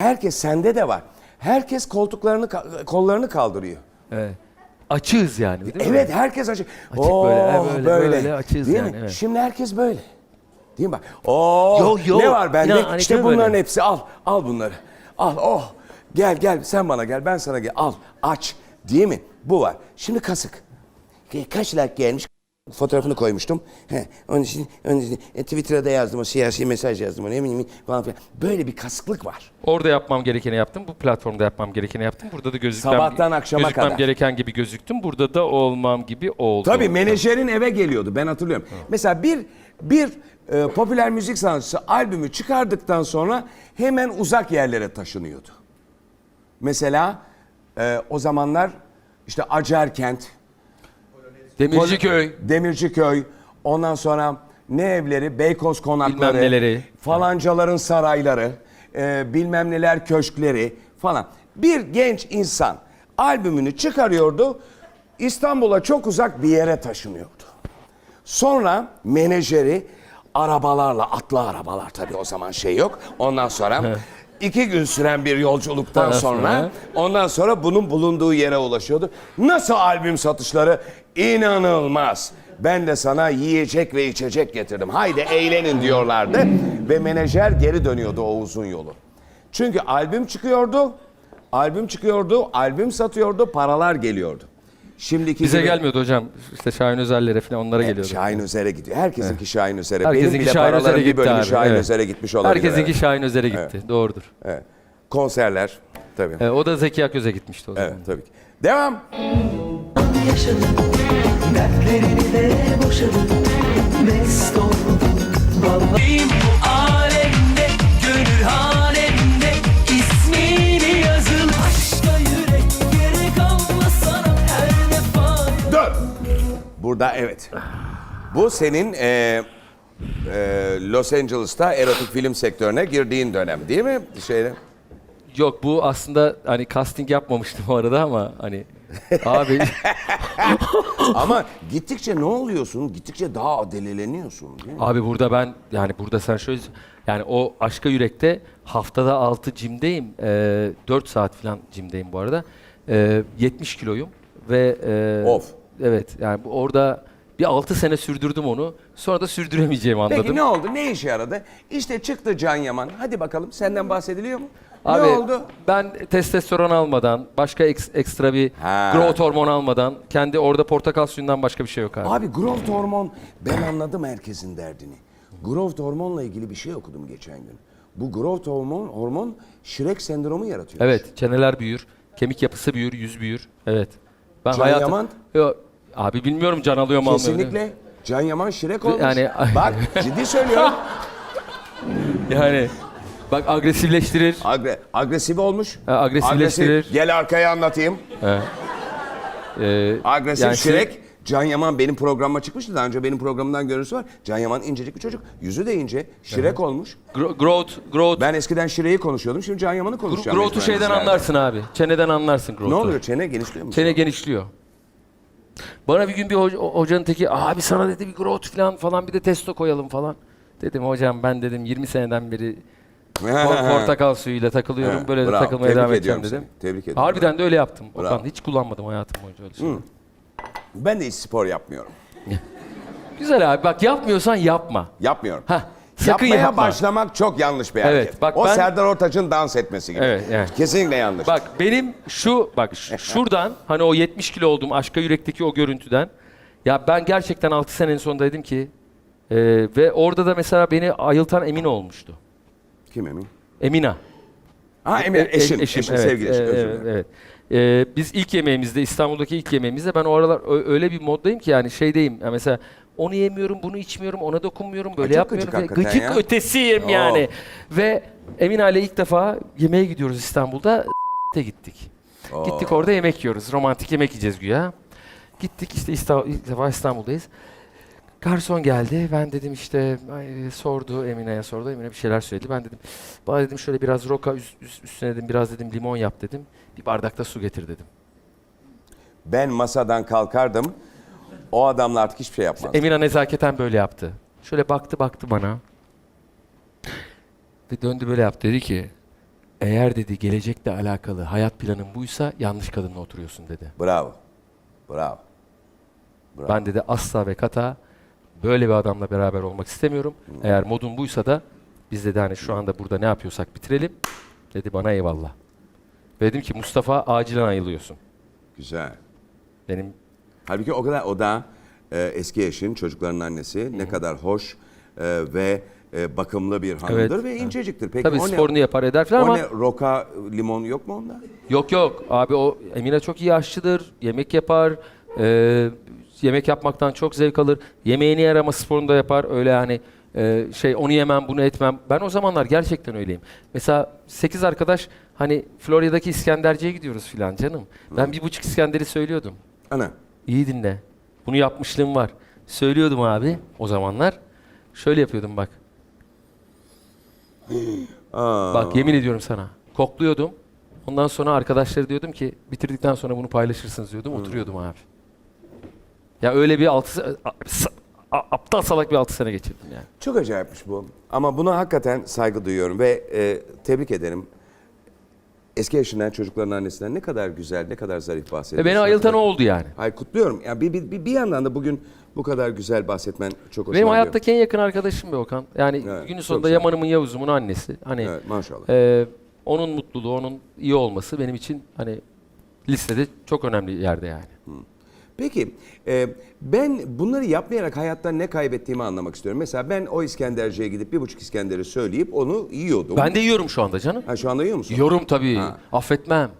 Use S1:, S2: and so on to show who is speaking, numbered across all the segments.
S1: Herkes sende de var. Herkes koltuklarını kollarını kaldırıyor.
S2: Evet. Açığız yani. değil mi?
S1: Evet herkes açık.
S2: Açık
S1: Oo,
S2: böyle, böyle, böyle açığız
S1: Değil
S2: yani,
S1: mi?
S2: evet.
S1: Şimdi herkes böyle. Değil mi bak? Oo,
S2: Yok, yok.
S1: ne var bende?
S2: İnan, hani
S1: işte
S2: mi
S1: bunların
S2: böyle?
S1: hepsi al. Al bunları. Al oh. Gel gel sen bana gel ben sana gel. Al aç. Değil mi? Bu var. Şimdi kasık. Ka- Kaç like gelmiş? Fotoğrafını koymuştum. He, onun için, onun için e, Twitter'a da yazdım o siyasi mesaj yazdım. Ne bileyim falan filan. Böyle bir kasıklık var.
S2: Orada yapmam gerekeni yaptım. Bu platformda yapmam gerekeni yaptım. Burada da gözükmem,
S1: Sabahtan akşama
S2: gözükmem
S1: kadar.
S2: gereken gibi gözüktüm. Burada da olmam gibi oldu.
S1: Tabii menajerin eve geliyordu ben hatırlıyorum. Mesela bir bir e, popüler müzik sanatçısı albümü çıkardıktan sonra hemen uzak yerlere taşınıyordu. Mesela e, o zamanlar işte Acarkent,
S2: Demirciköy.
S1: Demirciköy, ondan sonra ne evleri, Beykoz konakları,
S2: Bilmem neleri.
S1: falancaların sarayları, e, bilmem neler köşkleri falan. Bir genç insan albümünü çıkarıyordu, İstanbul'a çok uzak bir yere taşınıyordu. Sonra menajeri arabalarla, atlı arabalar tabii o zaman şey yok. Ondan sonra iki gün süren bir yolculuktan
S2: Ondan
S1: sonra,
S2: sonra?
S1: ondan sonra bunun bulunduğu yere ulaşıyordu. Nasıl albüm satışları? İnanılmaz. Ben de sana yiyecek ve içecek getirdim. Haydi eğlenin diyorlardı. Ve menajer geri dönüyordu o uzun yolu. Çünkü albüm çıkıyordu, albüm çıkıyordu, albüm satıyordu, paralar geliyordu. Şimdiki
S2: Bize
S1: gibi-
S2: gelmiyordu hocam. İşte Şahin Özer'lere falan onlara geliyordu.
S1: Şahin Özer'e gidiyor. Herkesinki Şahin Özer'e. Benim
S2: Herkesinki
S1: bile
S2: Şahin
S1: paraların
S2: Özer'e
S1: bir
S2: gitti
S1: bölümü
S2: abi.
S1: Şahin
S2: evet.
S1: Özer'e gitmiş olabilir.
S2: Herkesinki
S1: evet.
S2: Şahin Özer'e gitti. Doğrudur.
S1: Evet. Konserler. Tabii.
S2: Evet, o da Zeki Akgöz'e gitmişti o zaman.
S1: Evet tabii ki. Devam.
S3: yaşadım Dertlerini de boşadım Mest oldum Vallahi
S1: Burada evet. Bu senin e, e, Los Angeles'ta erotik film sektörüne girdiğin dönem değil mi? Şeyde.
S2: Yok bu aslında hani casting yapmamıştım o arada ama hani abi
S1: Ama gittikçe ne oluyorsun? Gittikçe daha delileniyorsun değil mi?
S2: abi burada ben yani burada sen şöyle yani o aşka yürekte haftada 6 cimdeyim. Ee, 4 saat falan cimdeyim bu arada. Ee, 70 kiloyum ve e,
S1: Of.
S2: Evet yani bu- orada bir 6 sene sürdürdüm onu. Sonra da sürdüremeyeceğimi anladım.
S1: Peki ne oldu? Ne işe yaradı? İşte çıktı Can Yaman. Hadi bakalım senden bahsediliyor mu?
S2: Abi,
S1: ne oldu?
S2: Ben testosteron almadan, başka eks- ekstra bir
S1: Ha.
S2: growth hormon almadan, kendi orada portakal suyundan başka bir şey yok abi.
S1: Abi growth hormon ben anladım herkesin derdini. Growth hormonla ilgili bir şey okudum geçen gün. Bu growth hormon hormon Shrek sendromu yaratıyor.
S2: Evet, çeneler büyür, kemik yapısı büyür, yüz büyür. Evet. Ben
S1: Can
S2: hayatım-
S1: Yaman?
S2: Yo, abi bilmiyorum can alıyor mu almıyor.
S1: Kesinlikle Can Yaman Shrek olmuş.
S2: Yani-
S1: Bak ciddi söylüyorum.
S2: Yani bak agresifleştirir.
S1: Agre agresif olmuş.
S2: Ha, agresifleştirir.
S1: Agresif. Gel arkaya anlatayım.
S2: Ee,
S1: Agresif
S2: yani şey-
S1: Shrek. Can Yaman benim programıma çıkmıştı. Daha önce benim programımdan görüntüsü var. Can Yaman incecik bir çocuk. Yüzü de ince. Shrek olmuş.
S2: gro- growth, growth,
S1: Ben eskiden Shrek'i konuşuyordum. Şimdi Can Yaman'ı konuşacağım.
S2: growth'u
S1: mecburen
S2: şeyden
S1: sizlerle.
S2: anlarsın abi. Çeneden anlarsın growth'u.
S1: Ne oluyor? Çene genişliyor mu?
S2: Çene genişliyor. Bana bir gün bir hoca- hocanın teki abi sana dedi bir growth falan falan bir de testo koyalım falan. Dedim hocam ben dedim 20 seneden beri por- portakal suyuyla takılıyorum. Böyle de
S1: bravo.
S2: takılmaya
S1: Tebrik
S2: devam edeceğim
S1: ediyorum
S2: dedim.
S1: seni. Tebrik ediyorum.
S2: Harbiden de öyle yaptım.
S1: Bravo.
S2: Okan hiç kullanmadım hayatım boyunca öyle şey.
S1: Ben de hiç spor yapmıyorum.
S2: Güzel abi bak yapmıyorsan yapma.
S1: Yapmıyorum.
S2: Hah, sakın
S1: Yapmaya
S2: yapma.
S1: başlamak çok yanlış bir hareket.
S2: Evet, bak
S1: o
S2: ben-
S1: Serdar Ortaç'ın dans etmesi gibi.
S2: Evet, evet.
S1: Kesinlikle yanlış.
S2: Bak benim şu bak ş- şuradan hani o 70 kilo olduğum aşka yürekteki o görüntüden ya ben gerçekten 6 senenin sonunda dedim ki e, ve orada da mesela beni ayıltan Emin olmuştu.
S1: Kim emin?
S2: Emina.
S1: Ha Emine,
S2: E-
S1: eşin,
S2: e-
S1: eşin,
S2: evet,
S1: sevgili eşin.
S2: e,
S1: özür
S2: evet, evet. E, biz ilk yemeğimizde İstanbul'daki ilk yemeğimizde ben o aralar ö- öyle bir moddayım ki yani şeydeyim ya mesela onu yemiyorum, bunu içmiyorum, ona dokunmuyorum, böyle
S1: çok
S2: yapmıyorum.
S1: gıcık
S2: ve
S1: hakikaten
S2: gıcık
S1: ya.
S2: ötesiyim
S1: Oo.
S2: yani. Ve Emine ile ilk defa yemeğe gidiyoruz İstanbul'da. S**te gittik. Gittik orada yemek yiyoruz. Romantik yemek yiyeceğiz güya. Gittik işte İsta- ilk defa İstanbul'dayız. Garson geldi. Ben dedim işte ay, sordu Emine'ye sordu. Emine bir şeyler söyledi. Ben dedim bana dedim şöyle biraz roka üst, üst- üstüne dedim biraz dedim limon yap dedim. Bir bardakta su getir dedim.
S1: Ben masadan kalkardım. O adamla artık hiçbir şey yapmaz.
S2: Emine nezaketen böyle yaptı. Şöyle baktı baktı bana. Ve döndü böyle yaptı. Dedi ki Eğer dedi gelecekle alakalı hayat planın buysa yanlış kadınla oturuyorsun dedi.
S1: Bravo. Bravo. Bravo.
S2: Ben dedi asla ve kata böyle bir adamla beraber olmak istemiyorum. Eğer modun buysa da biz dedi hani şu anda burada ne yapıyorsak bitirelim. Dedi bana eyvallah. Ve dedim ki Mustafa acilen ayılıyorsun.
S1: Güzel.
S2: Benim
S1: Halbuki o kadar o da e, eski eşin, çocukların annesi ne kadar hoş e, ve e, bakımlı bir hanımdır
S2: Evet.
S1: ve inceciktir. Peki
S2: tabii
S1: o
S2: sporunu yapar eder falan
S1: ne,
S2: ama
S1: o ne roka limon yok mu onda?
S2: yok yok abi o Emine çok iyi aşçıdır. Yemek yapar. e, yemek yapmaktan çok zevk alır. Yemeğini yer ama sporunu da yapar. Öyle hani e, şey onu yemem bunu etmem. Ben o zamanlar gerçekten öyleyim. Mesela 8 arkadaş hani Florya'daki İskenderci'ye gidiyoruz filan canım. Ben bir buçuk İskender'i söylüyordum.
S1: Ana.
S2: İyi dinle. Bunu yapmışlığım var. Söylüyordum abi o zamanlar. Şöyle yapıyordum bak.
S1: Aa,
S2: Bak yemin ediyorum sana. Kokluyordum. Ondan sonra arkadaşları diyordum ki bitirdikten sonra bunu paylaşırsınız diyordum. Oturuyordum abi. Ya öyle bir altı a- aptal salak bir altı sene geçirdim yani.
S1: Çok acayipmiş bu. Ama buna hakikaten saygı duyuyorum ve e, tebrik ederim. Eski eşinden, çocukların annesinden ne kadar güzel, ne kadar zarif bahsediyorsun.
S2: beni ayıltan o oldu yani.
S1: Hayır kutluyorum. Ya bir, bir, bir, bir yandan da bugün bu kadar güzel bahsetmen çok hoşuma
S2: Benim
S1: gidiyor.
S2: hayattaki en yakın arkadaşım be Okan. Yani
S1: Evet,
S2: günün
S1: çok
S2: sonunda
S1: güzel.
S2: Yaman'ımın Yavuz'umun annesi. Hani
S1: Evet maşallah.
S2: e, onun mutluluğu, onun iyi olması benim için hani listede çok önemli yerde yani.
S1: Peki e, ben bunları yapmayarak hayatta ne kaybettiğimi anlamak istiyorum. Mesela ben o İskenderci'ye gidip bir buçuk İskender'i söyleyip onu yiyordum.
S2: Ben de yiyorum şu anda canım.
S1: Ha, şu anda yiyor musun?
S2: Yiyorum tabii.
S1: Ha.
S2: Affetmem.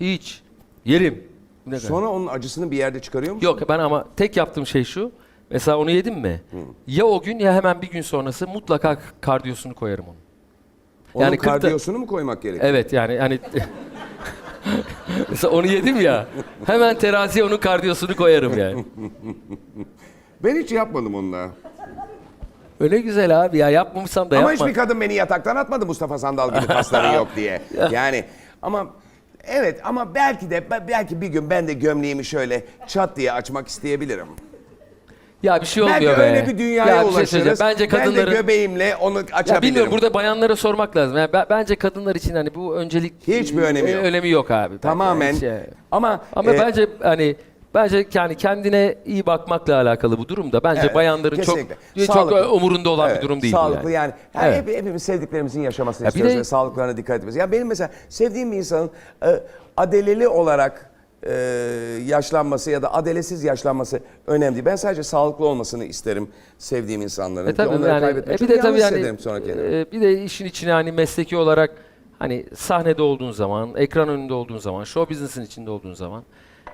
S2: Hiç. Yerim. Ne kadar?
S1: Sonra onun acısını bir yerde çıkarıyor musun?
S2: Yok ben ama tek yaptığım şey şu. Mesela onu yedim mi? Ya o gün ya hemen bir gün sonrası mutlaka kardiyosunu koyarım onun.
S1: Onun
S2: yani
S1: kardiyosunu mu koymak gerekiyor?
S2: Evet yani hani Mesela onu yedim ya. Hemen teraziye onun kardiyosunu koyarım yani.
S1: Ben hiç yapmadım onunla.
S2: Öyle güzel abi ya yapmamışsam da
S1: Ama
S2: yapma.
S1: hiçbir kadın beni yataktan atmadı Mustafa Sandal gibi kasları yok diye. Yani ama evet ama belki de belki bir gün ben de gömleğimi şöyle çat diye açmak isteyebilirim.
S2: Ya bir şey olmuyor
S1: belki
S2: be.
S1: öyle bir dünyaya
S2: Ya bir şey
S1: ulaşırız.
S2: söyleyeceğim. Bence
S1: Ben de göbeğimle onu açabilirim.
S2: Ya bilmiyorum burada bayanlara sormak lazım. Yani ben- bence kadınlar için hani bu öncelik
S1: Hiçbir önemi
S2: e,
S1: yok.
S2: önemi yok abi. Bence
S1: Tamamen.
S2: e,
S1: Ama,
S2: Ama
S1: e,
S2: bence hani bence yani kendine iyi bakmakla alakalı bu durumda. Bence
S1: Evet,
S2: bayanların
S1: kesinlikle.
S2: çok çok
S1: Sağlıklı.
S2: umurunda olan
S1: Evet,
S2: bir durum değil bu
S1: Sağlıklı yani. yani
S2: Evet.
S1: hep- hepimiz sevdiklerimizin yaşamasını
S2: Ya bir
S1: istiyoruz
S2: de-
S1: ve sağlıklarına dikkat etmemiz. Ya benim mesela sevdiğim bir insanın e, adeleli olarak e, yaşlanması ya da adelesiz yaşlanması önemli değil. Ben sadece sağlıklı olmasını isterim sevdiğim insanların.
S2: E tabii
S1: onları
S2: yani
S1: kaybetmek
S2: e bir de tabii yani
S1: hissederim sonra kendimi.
S2: e, bir de işin içine hani mesleki olarak hani sahnede olduğun zaman, ekran önünde olduğun zaman, show business'ın içinde olduğun zaman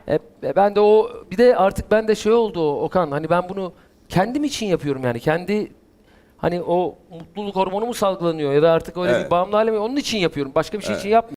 S2: e, e, ben de o bir de artık ben de şey oldu Okan hani ben bunu kendim için yapıyorum yani kendi hani o mutluluk hormonu mu salgılanıyor ya da artık öyle
S1: Evet.
S2: bir bağımlı hale mi onun için yapıyorum. Başka bir şey için yapmıyorum.